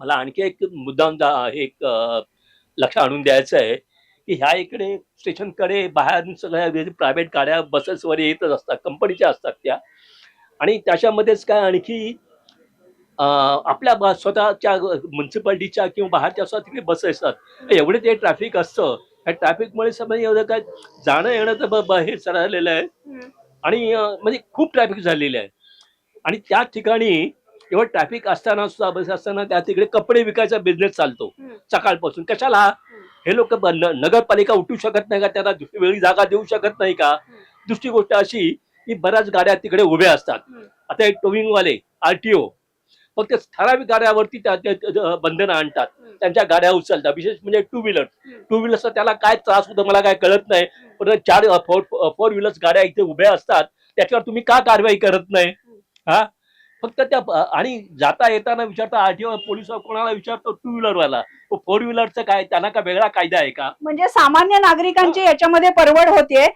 मला आणखी एक मुद्दाम एक लक्ष आणून द्यायचं आहे की ह्या इकडे स्टेशनकडे बाहेर सगळ्या प्रायव्हेट गाड्या बसेस वगैरे येतच असतात कंपनीच्या असतात त्या. आणि त्याच्यामध्येच काय आणखी आपल्या स्वतःच्या म्युन्सिपाल्टीच्या किंवा बाहेरच्या असतात तिकडे बस असतात. एवढे ते ट्रॅफिक असतं. त्या ट्रॅफिकमुळे समजा एवढं काय जाणं येणं तर हे झालेलं आहे. आणि म्हणजे खूप ट्रॅफिक झालेलं आहे. आणि त्या ठिकाणी एवढं ट्रॅफिक असताना सुद्धा बस असताना त्या तिकडे कपडे विकायचा बिझनेस चालतो. सकाळपासून. कशाला? हे लोक नगरपालिका उठू शकत नाही का? त्यांना दुसरी वेगळी जागा देऊ शकत नाही का? दुसरी गोष्ट अशी की बऱ्याच गाड्या तिकडे उभ्या असतात. आता एक टोविंगवाले आरटीओ फक्त ठराविक गाड्यावरती त्या बंधनं आणतात. त्यांच्या गाड्या उचलतात. विशेष म्हणजे टू व्हीलर. टू व्हीलरचा त्याला काय त्रास होतो मला काय कळत नाही. पण चार फोर फोर व्हीलर्स गाड्या इथे उभ्या असतात. त्याच्यावर तुम्ही का कारवाई करत नाही? हा? फक्त त्या आणि जाता येताना विचारता आरटीओ पोलीस कोणाला विचारतो? टू व्हीलरवाला. फोर व्हीलरचं काय? त्यांना का वेगळा कायदा आहे का? म्हणजे सामान्य नागरिकांची याच्यामध्ये परवड होते